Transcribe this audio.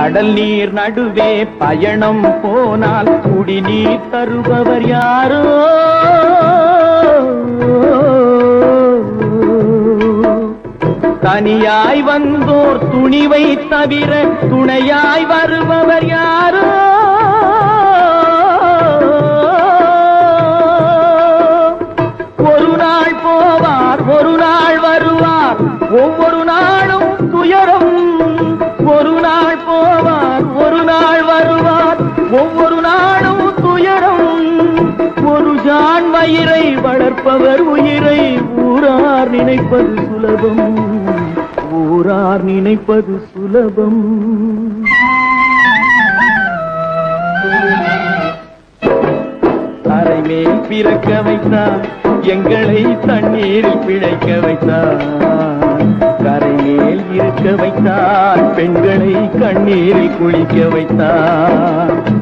கடல் நீர் நடுவே பயணம் போனால் குடிநீர் தருபவர் யாரோ? தனியாய் வந்தோர் துணிவை தவிர துணையாய் வருபவர் யாரோ? ஒரு நாள் போவார் ஒரு நாள் வருவார். ஒவ்வொரு நாளும் ஒரு நாள் போவார் ஒரு நாள் வருவார். ஒவ்வொரு நாளும் துயரம். ஒரு ஜான் வயிறை வளர்ப்பவர் உயிரை. ஊரார் நினைப்பது சுலபம். ஊரார் நினைப்பது சுலபம். அரை மேல் பிறக்க வைத்தார். எங்களை தண்ணீரில் பிழைக்க வைத்தார். வைத்தார். பெண்களை கண்ணீரில் குளிக்க வைத்தார்.